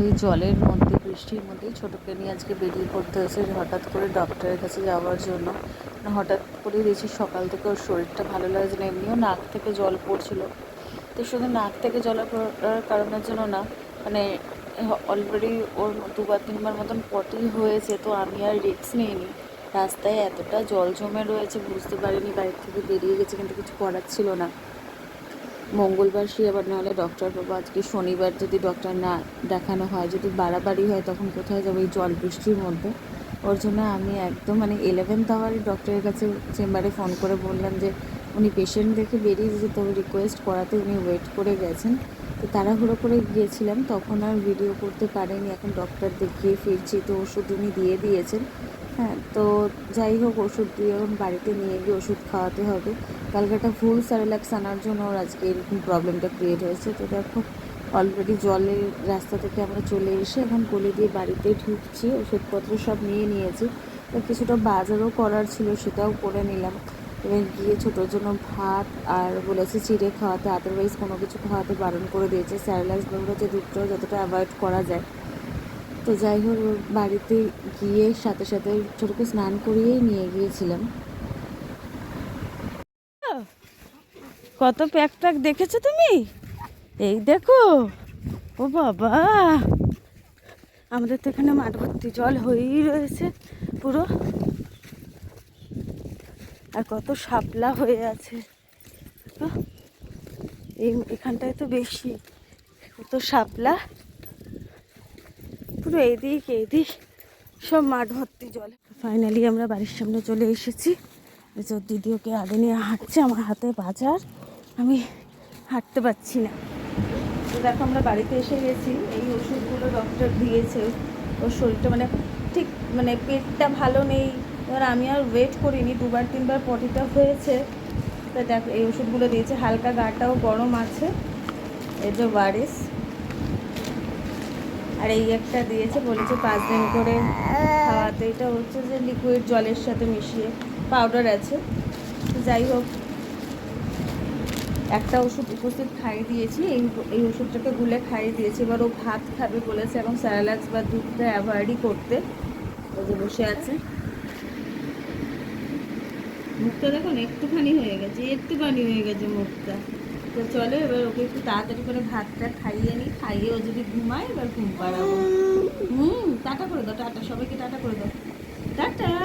এই জলের মধ্যে, বৃষ্টির মধ্যেই ছোটোকে নিয়ে আজকে বেরিয়ে পড়তে হয়েছে হঠাৎ করে ডক্টরের কাছে যাওয়ার জন্য। মানে হঠাৎ করে দেখছি সকাল থেকে ওর শরীরটা ভালো লাগছে না, এমনিও নাক থেকে জল পড়ছিল। তো শুধু নাক থেকে জল পড়ার কারণের জন্য না মানে অলরেডি ওর দুবার তিনবার মতন পটি হয়েছে, তো আমি আর রিস্ক নিইনি। রাস্তায় এতটা জল জমে রয়েছে, বুঝতে পারিনি বাড়ির থেকে বেরিয়ে গেছে, কিন্তু কিছু করার ছিল না। মঙ্গলবার সে আবার নাহলে ডক্টর পাবো আজকে শনিবার যদি ডক্টর না দেখানো হয়, যদি বাড়াবাড়ি হয়, তখন কোথায় যাব? এই জল বৃষ্টির মধ্যে। ওর জন্য আমি একদম মানে ইলেভেন্থ আওয়ারে ডক্টরের কাছে চেম্বারে ফোন করে বললাম যে, উনি পেশেন্ট দেখে বেরিয়ে যেতে রিকোয়েস্ট করাতে উনি ওয়েট করে গেছেন। তো তাড়াহুড়ো করে গিয়েছিলাম, তখন আর ভিডিও করতে পারেনি। এখন ডক্টর দেখিয়ে ফিরছি, তো ওষুধ উনি দিয়ে দিয়েছেন। হ্যাঁ তো যাই হোক, ওষুধ দিয়ে এখন বাড়িতে নিয়ে গিয়ে ওষুধ খাওয়াতে হবে। কালকে একটা ফুল স্যারেলাক্স আনার জন্য ওর আজকে এরকম প্রবলেমটা ক্রিয়েট হয়েছে। তো দেখো অলরেডি জলের রাস্তা থেকে আমরা চলে এসে এখন কোলে দিয়ে বাড়িতে ঢুকছি। ওষুধপত্র সব নিয়ে নিয়েছি। তো কিছুটা বাজারও করার ছিল, সেটাও করে নিলাম। এবার গিয়ে ছোটোর জন্য ভাত আর বলেছে চিড়ে খাওয়াতে আদারওয়াইজ কোনো কিছু খাওয়াতে বারণ করে দিয়েছে। স্যারেলাক্স বেরোতে দুধটা যতটা অ্যাভয়েড করা যায়। তো যাই হোক, বাড়িতে গিয়ে সাথে সাথে ছোটোকে স্নান করিয়েই নিয়ে গিয়েছিলাম। কত প্যাক প্যাক দেখেছ তুমি? এই দেখো, ও বাবা! আমাদের তো এখানে মাঠ ভর্তি জল হয়েই রয়েছে পুরো। আর কত শাপলা হয়ে আছে। এই এখানটায় তো বেশি। কত শাপলা। পুরো এদিক এদিক সব মাঠ ভর্তি জল। ফাইনালি আমরা বাড়ির সামনে চলে এসেছি। এই দিদি ওকে আগে নিয়ে হাঁটছে আমার হাতে বাজার। আমি হাঁটতে পারছি না। দেখো আমরা বাড়িতে এসে গেছি। এই ওষুধগুলো ডক্টর দিয়েছে। ওর শরীরটা মানে ঠিক মানে পেটটা ভালো নেই। এবার আমি আর ওয়েট করিনি, দুবার, তিনবার পটিটা হয়েছে। তো দেখো, এই ওষুধগুলো দিয়েছে, হালকা গাটাও গরম আছে, এই যে ওয়ারিস আর এই একটা দিয়েছে, বলেছে পাঁচ দিন করে খাওয়াতে। এটা হচ্ছে যে লিকুইড জলের সাথে মিশিয়ে পাউডার আছে। যাই হোক, একটা ওষুধ উপস্থিত খাইয়ে দিয়েছি, এই এই ওষুধটাকে গুলে খাইয়ে দিয়েছি। এবার ও ভাত খাবে বলেছে, এবং স্যারালাক্স বা দুধটা অ্যাভয়েডই করতে। ও যে বসে আছে। মুখটা দেখো না একটুখানি হয়ে গেছে, একটুখানি হয়ে গেছে মুখটা। তো চলো এবার ওকে একটু তাড়াতাড়ি করে ভাতটা খাইয়ে নিই, খাইয়ে ও যদি ঘুমায়, এবার ঘুম পাড়াবো। হুম, টাটা করে দাও, টাটা, সবাইকে টাটা করে দাও। টাটা!